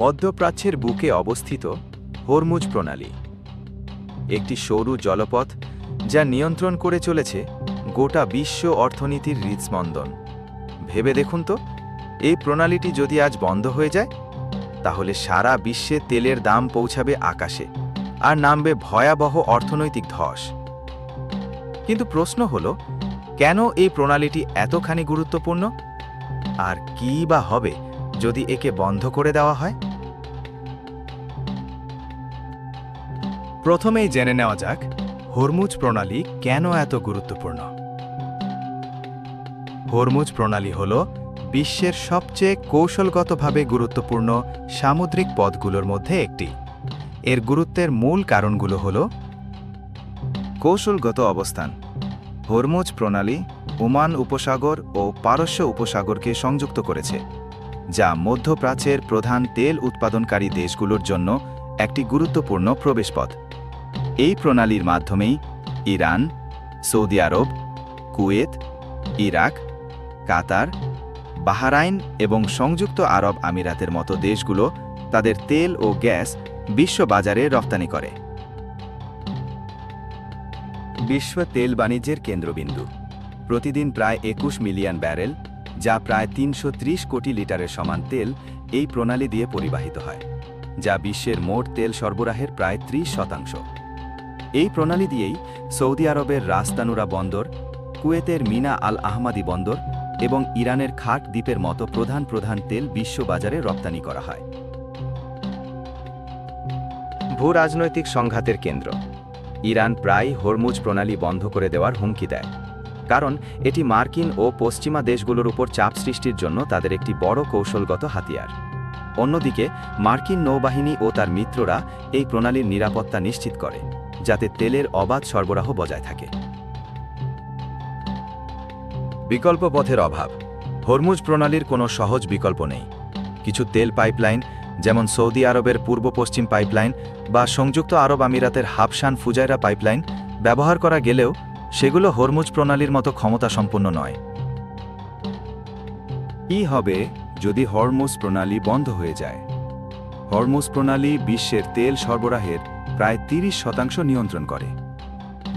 মধ্যপ্রাচ্যের বুকে অবস্থিত হরমুজ প্রণালী। একটি সরু জলপথ যা নিয়ন্ত্রণ করে চলেছে গোটা বিশ্ব অর্থনীতির হৃদস্পন্দন। ভেবে দেখুন তো, এই প্রণালীটি যদি আজ বন্ধ হয়ে যায়, তাহলে সারা বিশ্বে তেলের দাম পৌঁছাবে আকাশে আর নামবে ভয়াবহ অর্থনৈতিক ধস। কিন্তু প্রশ্ন হল, কেন এই প্রণালীটি এতখানি গুরুত্বপূর্ণ? আর কী বা হবে যদি একে বন্ধ করে দেওয়া হয়? প্রথমেই জেনে নেওয়া যাক, হরমুজ প্রণালী কেন এত গুরুত্বপূর্ণ? হরমুজ প্রণালী হল বিশ্বের সবচেয়ে কৌশলগতভাবে গুরুত্বপূর্ণ সামুদ্রিক পথগুলোর মধ্যে একটি। এর গুরুত্বের মূল কারণগুলো হল কৌশলগত অবস্থান। হরমুজ প্রণালী ওমান উপসাগর ও পারস্য উপসাগরকে সংযুক্ত করেছে, যা মধ্যপ্রাচ্যের প্রধান তেল উৎপাদনকারী দেশগুলোর জন্য একটি গুরুত্বপূর্ণ প্রবেশপথ। এই প্রণালীর মাধ্যমেই ইরান, সৌদি আরব, কুয়েত, ইরাক, কাতার, বাহারাইন এবং সংযুক্ত আরব আমিরাতের মতো দেশগুলো তাদের তেল ও গ্যাস বিশ্ব বাজারে রপ্তানি করে। বিশ্ব তেল বাণিজ্যের কেন্দ্রবিন্দু। প্রতিদিন প্রায় একুশ মিলিয়ন ব্যারেল, যা প্রায় তিনশো ত্রিশ কোটি লিটারের সমান তেল, এই প্রণালী দিয়ে পরিবাহিত হয়, যা বিশ্বের মোট তেল সরবরাহের প্রায় ত্রিশ শতাংশ। এই প্রণালী দিয়েই সৌদি আরবের রাস্তানুরা বন্দর, কুয়েতের মিনা আল আহমাদি বন্দর এবং ইরানের খাট দ্বীপের মতো প্রধান প্রধান তেল বিশ্ববাজারে রপ্তানি করা হয়। ভূ রাজনৈতিক সংঘাতের কেন্দ্র। ইরান প্রায় হরমুজ প্রণালী বন্ধ করে দেওয়ার হুমকি দেয়। কারণ এটি মার্কিন ও পশ্চিমা দেশগুলোর উপর চাপ সৃষ্টির জন্য তাদের একটি বড় কৌশলগত হাতিয়ার। অন্যদিকে, মার্কিন নৌবাহিনী ও তার মিত্ররা এই প্রণালীর নিরাপত্তা নিশ্চিত করে। যাতে তেলের অবাধ সরবরাহ বজায় থাকে। বিকল্প পথের অভাব। হরমুজ প্রণালীর কোনো সহজ বিকল্প নেই। কিছু তেল পাইপলাইন, যেমন সৌদি আরবের পূর্ব পশ্চিম পাইপলাইন বা সংযুক্ত আরব আমিরাতের হাবশান ফুজাইরা পাইপলাইন ব্যবহার করা গেলেও সেগুলো হরমুজ প্রণালীর মতো ক্ষমতা সম্পন্ন নয়। কি হবে যদি হরমুজ প্রণালী বন্ধ হয়ে যায়? হরমুজ প্রণালী বিশ্বের তেল সরবরাহের প্রায় তিরিশ শতাংশ নিয়ন্ত্রণ করে।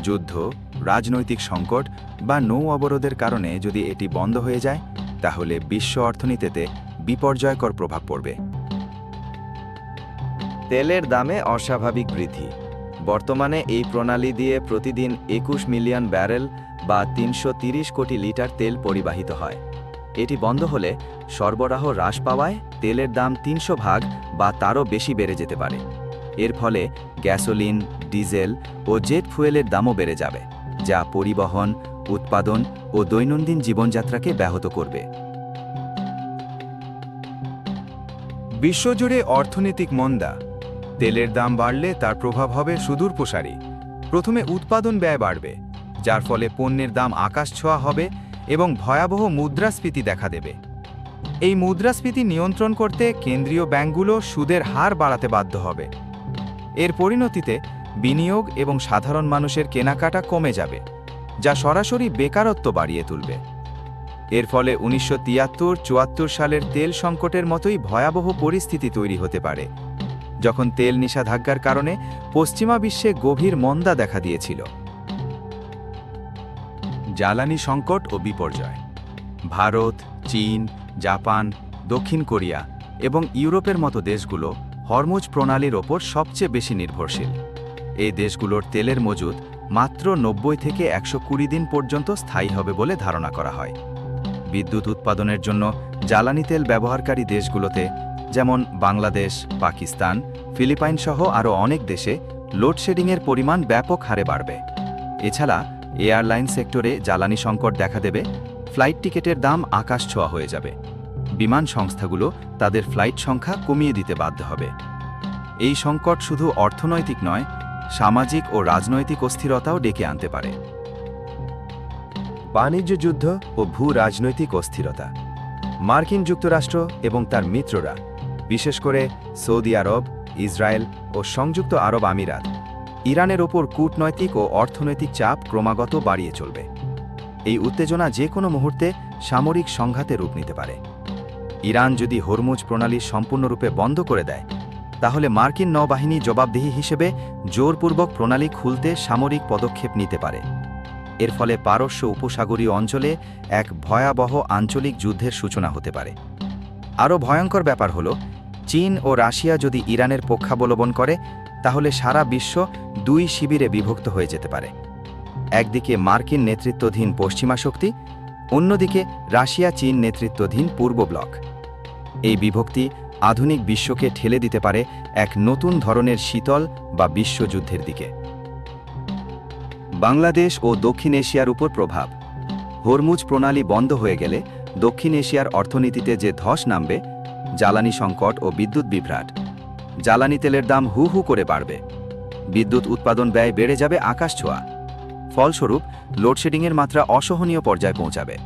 যুদ্ধ, রাজনৈতিক সংকট বা নৌ অবরোধের কারণে যদি এটি বন্ধ হয়ে যায়, তাহলে বিশ্ব অর্থনীতিতে বিপর্যয়কর প্রভাব পড়বে। তেলের দামে অস্বাভাবিক বৃদ্ধি। বর্তমানে এই প্রণালী দিয়ে প্রতিদিন একুশ মিলিয়ন ব্যারেল বা তিনশো কোটি লিটার তেল পরিবাহিত হয়। এটি বন্ধ হলে সরবরাহ হ্রাস পাওয়ায় তেলের দাম তিনশো ভাগ বা তারও বেশি বেড়ে যেতে পারে। এর ফলে গ্যাসোলিন, ডিজেল ও জেট ফুয়েলের দামও বেড়ে যাবে, যা পরিবহন, উৎপাদন ও দৈনন্দিন জীবনযাত্রাকে ব্যাহত করবে। বিশ্বজুড়ে অর্থনৈতিক মন্দা। তেলের দাম বাড়লে তার প্রভাব হবে সুদূর প্রসারী। প্রথমে উৎপাদন ব্যয় বাড়বে, যার ফলে পণ্যের দাম আকাশ ছোঁয়া হবে এবং ভয়াবহ মুদ্রাস্ফীতি দেখা দেবে। এই মুদ্রাস্ফীতি নিয়ন্ত্রণ করতে কেন্দ্রীয় ব্যাংকগুলো সুদের হার বাড়াতে বাধ্য হবে। এর পরিণতিতে বিনিয়োগ এবং সাধারণ মানুষের কেনাকাটা কমে যাবে, যা সরাসরি বেকারত্ব বাড়িয়ে তুলবে। এর ফলে উনিশশো তিয়াত্তর চুয়াত্তর সালের তেল সংকটের মতোই ভয়াবহ পরিস্থিতি তৈরি হতে পারে, যখন তেল নিষেধাজ্ঞার কারণে পশ্চিমা বিশ্বে গভীর মন্দা দেখা দিয়েছিল। জ্বালানি সংকট ও বিপর্যয়, ভারত, চীন, জাপান, দক্ষিণ কোরিয়া এবং ইউরোপের মতো দেশগুলো হরমুজ প্রণালীর ওপর সবচেয়ে বেশি নির্ভরশীল। এই দেশগুলোর তেলের মজুদ মাত্র নব্বই থেকে একশো কুড়ি দিন পর্যন্ত স্থায়ী হবে বলে ধারণা করা হয়। বিদ্যুৎ উৎপাদনের জন্য জ্বালানি তেল ব্যবহারকারী দেশগুলোতে, যেমন বাংলাদেশ, পাকিস্তান ফিলিপাইন সহ আরও অনেক দেশে লোডশেডিংয়ের পরিমাণ ব্যাপক হারে বাড়বে। এছাড়া এয়ারলাইন সেক্টরে জ্বালানি সংকট দেখা দেবে, ফ্লাইট টিকেটের দাম আকাশ ছোঁয়া হয়ে যাবে। বিমান সংস্থাগুলো তাদের ফ্লাইট সংখ্যা কমিয়ে দিতে বাধ্য হবে। এই সংকট শুধু অর্থনৈতিক নয়, সামাজিক ও রাজনৈতিক অস্থিরতাও ডেকে আনতে পারে। বাণিজ্য যুদ্ধ ও ভূ রাজনৈতিক অস্থিরতা। মার্কিন যুক্তরাষ্ট্র এবং তার মিত্ররা, বিশেষ করে সৌদি আরব, ইসরায়েল ও সংযুক্ত আরব আমিরাত, ইরানের ওপর কূটনৈতিক ও অর্থনৈতিক চাপ ক্রমাগত বাড়িয়ে চলবে। এই উত্তেজনা যে কোনো মুহূর্তে সামরিক সংঘাতে রূপ নিতে পারে। ইরান যদি হরমুজ প্রণালী সম্পূর্ণরূপে বন্ধ করে দেয়, তাহলে মার্কিন নৌবাহিনী জবাবদিহি হিসেবে জোরপূর্বক প্রণালী খুলতে সামরিক পদক্ষেপ নিতে পারে। এর ফলে পারস্য উপসাগরীয় অঞ্চলে এক ভয়াবহ আঞ্চলিক যুদ্ধের সূচনা হতে পারে। আরও ভয়ঙ্কর ব্যাপার হল, চীন ও রাশিয়া যদি ইরানের পক্ষাবলম্বন করে, তাহলে সারা বিশ্ব দুই শিবিরে বিভক্ত হয়ে যেতে পারে। একদিকে মার্কিন নেতৃত্বাধীন পশ্চিমা শক্তি, অন্যদিকে রাশিয়া চীন নেতৃত্বাধীন পূর্ব ব্লক। এই বিভক্তি আধুনিক বিশ্বকে ঠেলে দিতে পারে এক নতুন ধরনের শীতল বা বিশ্বযুদ্ধের দিকে। বাংলাদেশ ও দক্ষিণ এশিয়ার উপর প্রভাব। হরমুজ প্রণালী বন্ধ হয়ে গেলে দক্ষিণ এশিয়ার অর্থনীতিতে যে ধস নামবে, জ্বালানি সংকট ও বিদ্যুৎ বিভ্রাট, জ্বালানি তেলের দাম হু হু করে বাড়বে। বিদ্যুৎ উৎপাদন ব্যয় বেড়ে যাবে আকাশ ছোঁয়া। ফলস্বরূপ, লোডশেডিংয়ের মাত্রা অসহনীয় পর্যায়ে পৌঁছাবে।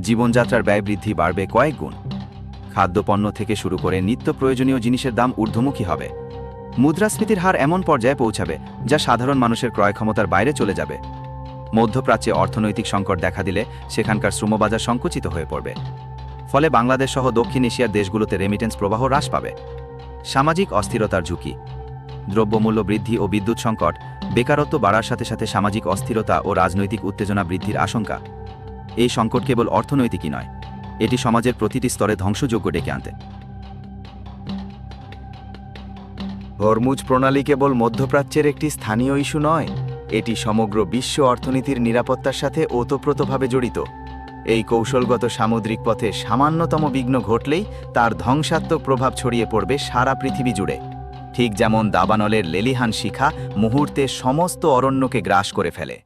জীবনযাত্রার ব্যয় বৃদ্ধি বাড়বে কয়েক গুণ। খাদ্যপণ্য থেকে শুরু করে নিত্য প্রয়োজনীয় জিনিসের দাম ঊর্ধ্বমুখী হবে। মুদ্রাস্ফীতির হার এমন পর্যায়ে পৌঁছাবে, যা সাধারণ মানুষের ক্রয় ক্ষমতার বাইরে চলে যাবে। মধ্যপ্রাচ্যে অর্থনৈতিক সংকট দেখা দিলে সেখানকার শ্রমবাজার সংকুচিত হয়ে পড়বে। ফলে বাংলাদেশ সহ দক্ষিণ এশিয়ার দেশগুলোতে রেমিটেন্স প্রবাহ হ্রাস পাবে। সামাজিক অস্থিরতার ঝুঁকি। দ্রব্যমূল্য বৃদ্ধি ও বিদ্যুৎ সংকট, বেকারত্ব বাড়ার সাথে সাথে সামাজিক অস্থিরতা ও রাজনৈতিক উত্তেজনা বৃদ্ধির আশঙ্কা। এই সংকট কেবল অর্থনৈতিকই নয় এটি সমাজের প্রতিটি স্তরে ধ্বংসযোগ্য ডেকে আনতে। হরমুজ প্রণালী কেবল মধ্যপ্রাচ্যের একটি স্থানীয় ইস্যু নয়, এটি সমগ্র বিশ্ব অর্থনীতির নিরাপত্তার সাথে ওতপ্রোতভাবে জড়িত। এই কৌশলগত সামুদ্রিক পথে সামান্যতম বিঘ্ন ঘটলেই তার ধ্বংসাত্মক প্রভাব ছড়িয়ে পড়বে সারা পৃথিবী জুড়ে। ঠিক যেমন দাবানলের লেলিহান শিখা মুহূর্তে সমস্ত অরণ্যকে গ্রাস করে ফেলে।